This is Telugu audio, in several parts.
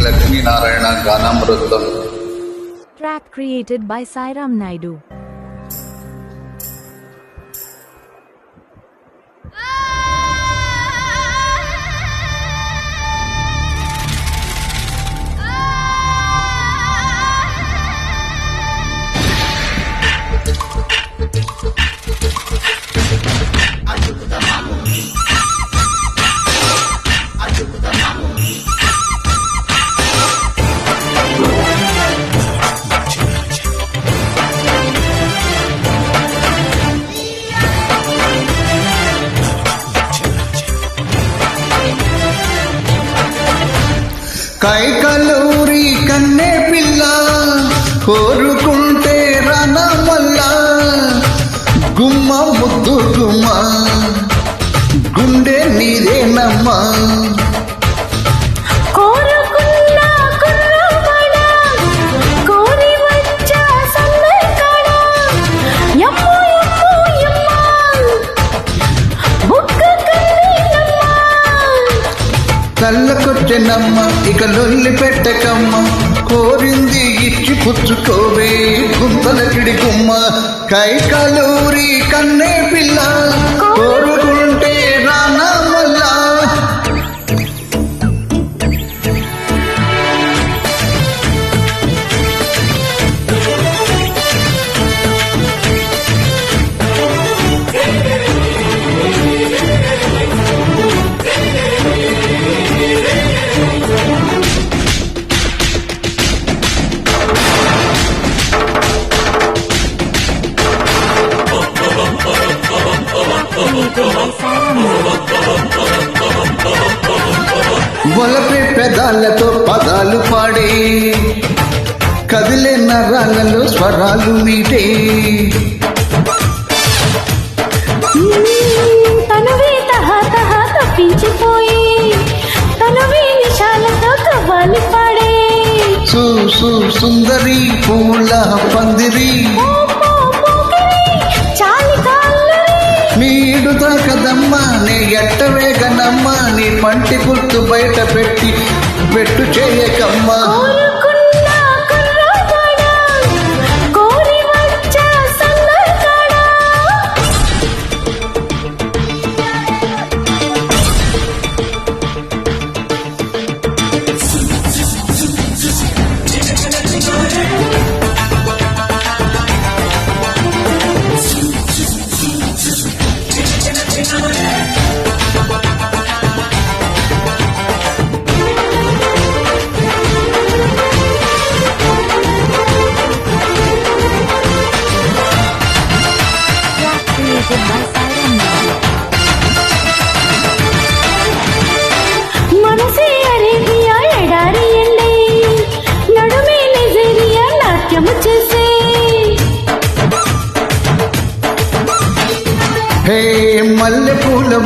Lakshmi Narayana Ganamrutam. Track created by Sairam Naidu. కైకలూరి కన్నే పిల్ల కోరుకుంటే రణ మల్ల గుమ్మ ముద్దు గుమ్మ కళ్ళకొచ్చెనమ్మ ఇక లొల్లి పెట్టకమ్మ. కోరింది ఇచ్చి పుచ్చుకోవే గుంతలకిడి గుమ్మ. కైకలూరి కన్నే పిల్ల కోరు వలపే పెదాలతో పదాలు పాడే. కదిలే నరాలలో స్వరాలు మీటే. తనువే తహ తహ తప్పించిపోయి తనువే నిశాలతో కవ్వాలి పాడే. సు సు సుందరి పూల పందిరి. కాళ్ళరి. నీడు తాకదమ్మా నీ ఎట్టవే వేగనమ్మా నీ పంటి గుర్తు బయట పెట్టి పెట్టు చేయకమ్మా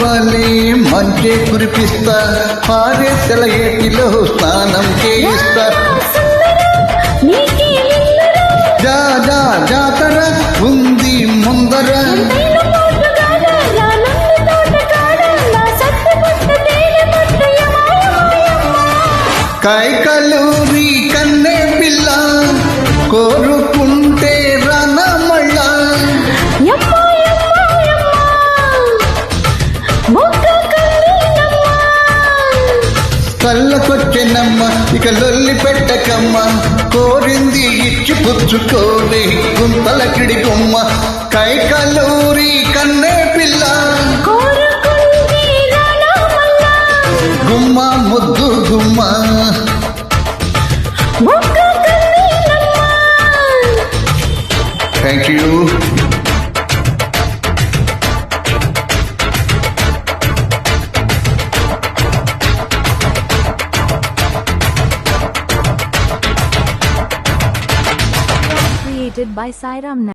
పూల వాళ్ళే మంచి కురిపిస్తా పారేసల ఏటిలో స్నానం చేయిస్తా. జా జా జాతర ఉంది ముందర. కైకలూరి కన్నే పిల్ల. కోరు కళ్ళకొచ్చెనమ్మ ఇక లొల్లి పెట్టకమ్మ. కోరింది ఇచ్చి పుచ్చుకోవే గుంతలకిడి గుమ్మ కైకలూరి కన్నే పిల్ల. గుమ్మ ముద్దు గుమ్మ. Thank you narrated by Sairam